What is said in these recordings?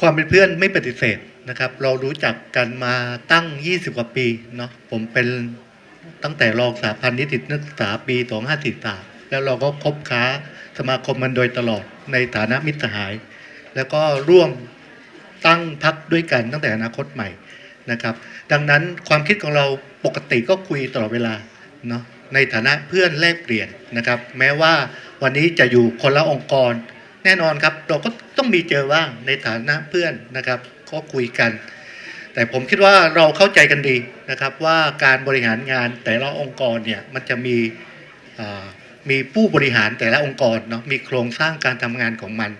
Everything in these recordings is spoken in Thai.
ความเป็นเพื่อนไม่ปฏิเสธนะครับ เรารู้จักกันมาตั้ง 20 กว่าปีเนาะผมเป็นตั้งแต่รองสาพันธ์นิตินักศึกษาปี 2543 แล้วเราก็คบค้าสมาคมมันโดยตลอดในฐานะมิตรสหาย แล้วก็ร่วมตั้งพักด้วยกันตั้งแต่อนาคตใหม่นะครับ ดังนั้นความคิดของเราปกติก็คุยตลอดเวลาเนาะในฐานะเพื่อนแลกเปลี่ยนนะครับ แม้ว่าวันนี้จะอยู่คนละองค์กร แน่นอนครับ เราก็ต้องมีเจอว่างในฐานะเพื่อนนะครับ ก็คุยกัน แต่ผมคิดว่าเราเข้าใจกันดีนะครับ ว่าการบริหารงานแต่ละองค์กรเนี่ยมันจะมีมีผู้บริหารแต่ละองค์กรเนาะมีโครงสร้างการทำงานของมัน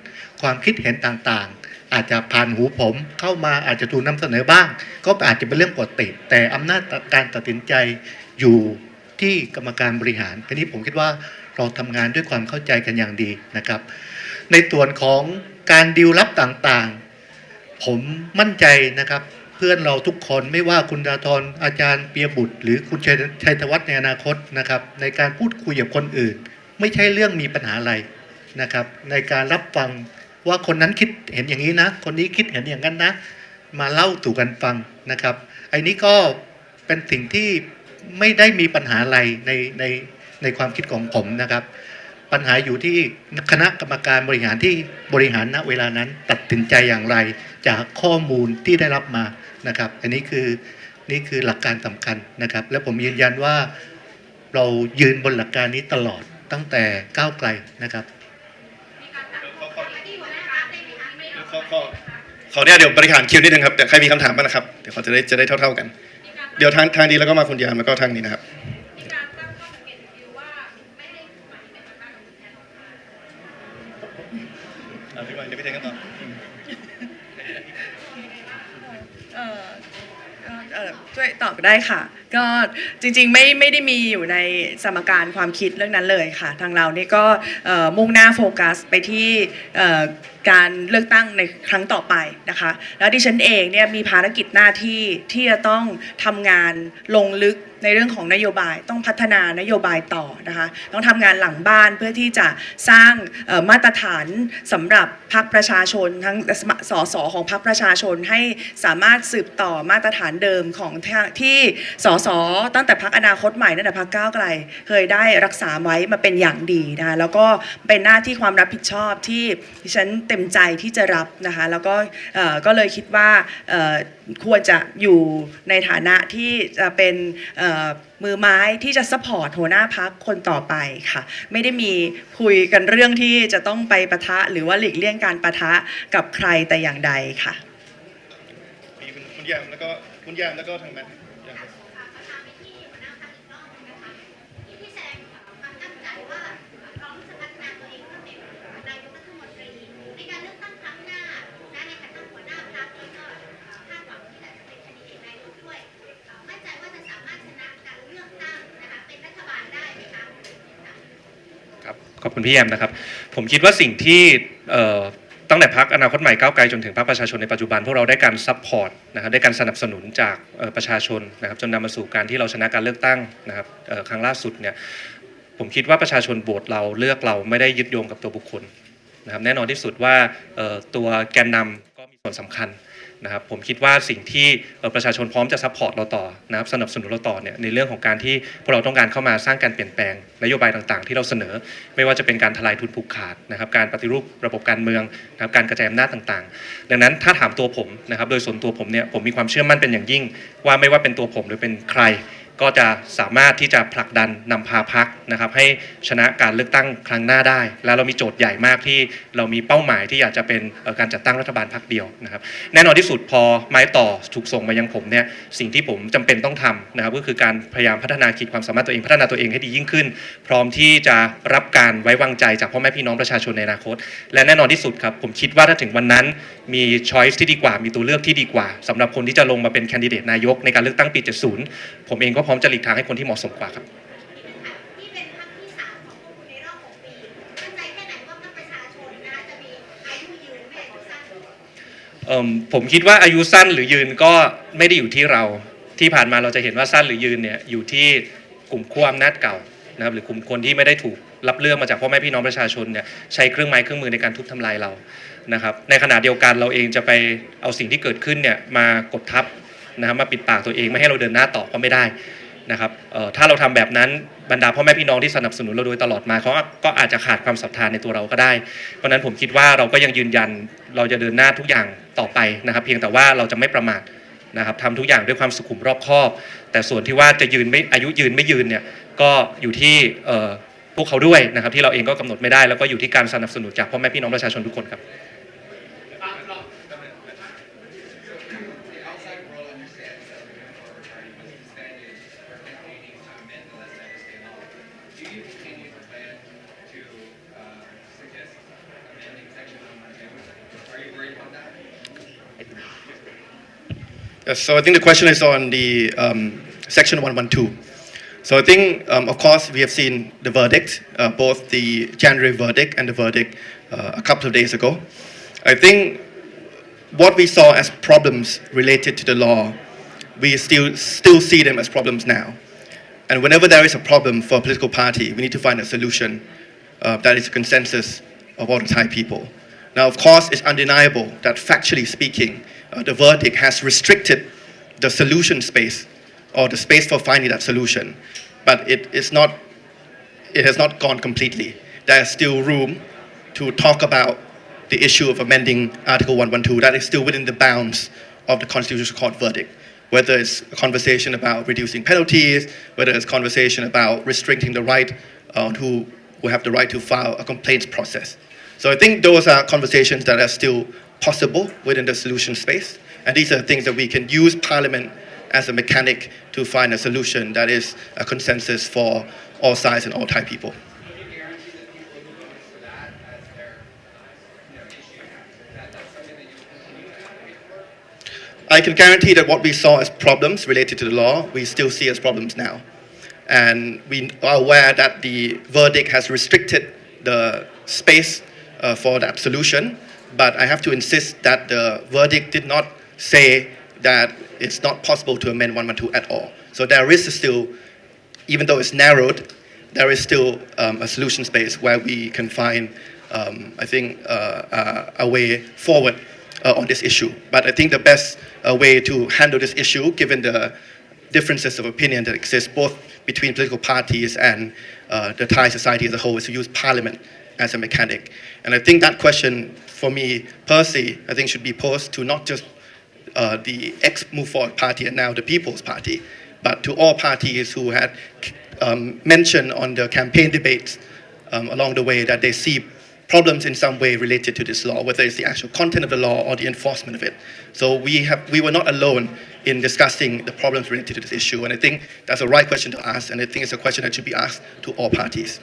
ความคิดเห็นต่างๆ อาจจะผ่านหูผมเข้ามาอาจจะถูกนำเสนอบ้าง ก็อาจจะเป็นเรื่องปกติ แต่อำนาจการตัดสินใจอยู่ที่กรรมการบริหารทีนี้ผมคิดว่าเราทำงานด้วยความเข้าใจกันอย่างดีนะครับ ในส่วนของการดีลลับต่างๆ ผมมั่นใจนะครับ เพื่อนเราทุกคนไม่ว่าคุณดาธรอาจารย์เปียบุตร หรือคุณชัยชัยธวัฒน์ในอนาคตนะครับ ในการพูดคุยกับคนอื่น ไม่ใช่เรื่องมีปัญหาอะไรนะครับ ในการรับฟังว่าคนนั้นคิดเห็นอย่างนี้นะ คนนี้คิดเห็นอย่างนั้นนะ มาเล่าสู่กันฟังนะครับไอ้นี้ก็เป็นสิ่งที่ไม่ได้มีปัญหาอะไรในในในความคิดของผมนะครับ ปัญหาอยู่ที่คณะกรรมการบริหารที่บริหารณเวลานั้น ตัดสินใจอย่างไรจากข้อมูลที่ได้รับมานะครับ อันนี้คือนี่คือหลักการสำคัญนะครับ และผมยืนยันว่าเรายืนบนหลักการนี้ตลอดตั้งแต่ก้าวไกลนะครับขอขอขอเนี่ยเดี๋ยวบริหารคิวนิดนึงครับเดี๋ยวใครมีคำถามบ้างนะครับเดี๋ยวเขาจะได้จะได้เท่า ๆกัน เดี๋ยวทางทางนี้แล้วก็มาคุณยามแล้วก็ทางนี้นะครับ อะพี่วันเดี๋ยวพี่เทนกันต่อ เอ่อก็เอ่อช่วยตอบ ได้ค่ะ ก็จริงๆไม่ไม่ได้มีอยู่ในสมการความคิดเรื่องนั้นเลยค่ะ ทางเรานี่ก็มุ่งหน้าโฟกัสไปที่ การเลือกตั้งในครั้งต่อไปนะคะ แล้วดิฉันเองเนี่ยมีภารกิจหน้าที่ที่จะต้องทำงานลงลึกในเรื่องของนโยบายต้องพัฒนานโยบายต่อนะคะต้องทำงานหลังบ้านเพื่อที่จะสร้างมาตรฐานสำหรับพรรคประชาชนทั้งสสของพรรคประชาชนให้สามารถสืบต่อมาตรฐานเดิมของที่สสตั้งแต่พรรคอนาคตใหม่ตั้งแต่พรรคก้าวไกล เคยได้รักษาไว้มาเป็นอย่างดีนะคะแล้วก็เป็นหน้าที่ความรับผิดชอบที่ดิฉันเต็มใจที่จะรับนะคะแล้วก็เออก็เลยคิดว่าควรจะอยู่ในฐานะที่จะเป็นมือไม้ที่จะซัพพอร์ตหัวหน้าพักคนต่อไปค่ะ ไม่ได้มีคุยกันเรื่องที่จะต้องไปปะทะหรือว่าหลีกเลี่ยงการปะทะกับใครแต่อย่างใดค่ะมีคุณคุณยามแล้วก็คุณยามแล้วก็ทางนั้นยามครับ ที่แสดงความตั้งใจว่าพร้อมจะพัฒนาตัวเองเพื่อเป็นนายกรัฐมนตรีในการเลือกตั้งครั้งหน้าและในฐานะหัวหน้าพรรคแล้วก็คาดหวังที่จะเป็นแคนดิเดตนายกด้วยมั่นใจว่าจะสามารถชนะการเลือกตั้งนะคะเป็นรัฐบาลได้ไหมคะ ครับ ขอบคุณพี่แอมนะครับ ผมคิดว่าสิ่งที่ตั้งแต่พักอนาคตใหม่ก้าวไกลจนถึงพรรคประชาชนในปัจจุบันพวกเราได้การซัพพอร์ตนะครับได้การสนับสนุนจากประชาชนนะครับจนนำมาสู่การที่เราชนะการเลือกตั้งนะครับครั้งล่าสุดเนี่ยผมคิดว่าประชาชนโหวตเราเลือกเราไม่ได้ยึดโยงกับตัวบุคคลนะครับแน่นอนที่สุดว่าตัวแกนนำก็มีส่วนสำคัญ นะครับผมคิดว่าสิ่งที่ประชาชนพร้อมจะซัพพอร์ตเราต่อนะครับสนับสนุนเราต่อเนี่ยในเรื่องของการที่พวกเราต้องการเข้ามาสร้างการเปลี่ยนแปลงนโยบายต่างๆ ที่เราเสนอ ไม่ว่าจะเป็นการทลายทุนผูกขาดนะครับการปฏิรูประบบการเมืองนะครับการกระจายอำนาจต่างๆ ดังนั้นถ้าถามตัวผมนะครับโดยส่วนตัวผมเนี่ยผมมีความเชื่อมั่นเป็นอย่างยิ่ง ว่าไม่ว่าเป็นตัวผมหรือเป็นใคร ก็จะสามารถที่จะผลักดันนำพาพักนะครับ ให้ชนะการเลือกตั้งครั้งหน้าได้ แล้วเรามีโจทย์ใหญ่มากที่เรามีเป้าหมายที่อยากจะเป็นการจัดตั้งรัฐบาลพักเดียวนะครับ แน่นอนที่สุดพอไม้ต่อถูกส่งมายังผมเนี่ยสิ่งที่ผมจำเป็นต้องทำนะครับ ก็คือการพยายามพัฒนาขีดความสามารถตัวเองพัฒนาตัวเองให้ดียิ่งขึ้น พร้อมที่จะรับการไว้วางใจจากพ่อแม่พี่น้องประชาชนในอนาคต และแน่นอนที่สุดครับผมคิดว่าถ้าถึงวันนั้น มีช้อยส์ที่ดีกว่ามีตัวเลือกที่ดีกว่าสำหรับคนที่จะลงมาเป็นแคนดิเดตนายกในการเลือกตั้งปี 70 ผมเองก็พร้อมจะหลีกทางให้คนที่เหมาะสมกว่าครับที่เป็นพรรคที่สามของพวกคุณในรอบหกปีมั่นใจแค่ไหนว่าพรรคประชาชนนะคะจะมีอายุยืนไม่อายุสั้นเอิ่มผมคิดว่าอายุสั้นหรือยืนก็ไม่ได้อยู่ที่เราที่ผ่านมาเราจะเห็นว่าสั้นหรือยืนเนี่ยอยู่ที่กลุ่มขั้วอำนาจเก่านะครับหรือกลุ่มคนที่ไม่ได้ถูกรับเลือกมาจากพ่อแม่พี่น้องประชาชนเนี่ยใช้เครื่องไม้เครื่องมือในการทุบทำลายเรานะครับในขณะเดียวกันเราเองจะไปเอาสิ่งที่เกิดขึ้นเนี่ยมากดทับ นะครับมาปิดปากตัวเองไม่ให้เราเดินหน้าต่อก็ไม่ได้นะครับถ้าเราทำแบบนั้นบรรดาพ่อแม่พี่น้องที่สนับสนุนเราโดยตลอดมาเขาก็อาจจะขาดความศรัทธาในตัวเราก็ได้ เพราะนั้นผมคิดว่าเราก็ยังยืนยันเราจะเดินหน้าทุกอย่างต่อไปนะครับ เพียงแต่ว่าเราจะไม่ประมาทนะครับทำทุกอย่างด้วยความสุขุมรอบคอบ แต่ส่วนที่ว่าจะยืนไม่อายุยืนไม่ยืนเนี่ยก็อยู่ที่พวกเขาด้วยนะครับที่เราเองก็กำหนดไม่ได้แล้วก็อยู่ที่การสนับสนุนจากพ่อแม่พี่น้องประชาชนทุกคนครับ Yes, so I think the question is on the um, section 112. So I think, um, of course, we have seen the verdict, uh, both the January verdict and the verdict uh, a couple of days ago. I think what we saw as problems related to the law, we still still see them as problems now. And whenever there is a problem for a political party, we need to find a solution uh, that is a consensus of all the Thai people. Now, of course, it's undeniable that factually speaking, uh, the verdict has restricted the solution space or the space for finding that solution. But it is not, it has not gone completely. There is still room to talk about the issue of amending Article 112. That is still within the bounds of the Constitutional Court verdict. Whether it's a conversation about reducing penalties, whether it's conversation about restricting the right on who will have the right to file a complaints process. So I think those are conversations that are still possible within the solution space. And these are things that we can use Parliament as a mechanic to find a solution that is a consensus for all sides and all Thai people. I can guarantee that what we saw as problems related to the law, we still see as problems now. And we are aware that the verdict has restricted the space uh, for that solution. But I have to insist that the verdict did not say that it's not possible to amend 112 at all. So there is still, even though it's narrowed, there is still um, a solution space where we can find, um, I think, uh, uh, a way forward uh, on this issue. But I think the best uh, way to handle this issue, given the differences of opinion that exist both between political parties and uh, the Thai society as a whole, is to use parliament as a mechanic. And I think that question, for me personally, I think should be posed to not just uh, the ex-Move Forward Party and now the People's Party, but to all parties who had um, mentioned on the campaign debates um, along the way that they see problems in some way related to this law, whether it's the actual content of the law or the enforcement of it. So we have we were not alone in discussing the problems related to this issue, and I think that's a right question to ask, and I think it's a question that should be asked to all parties.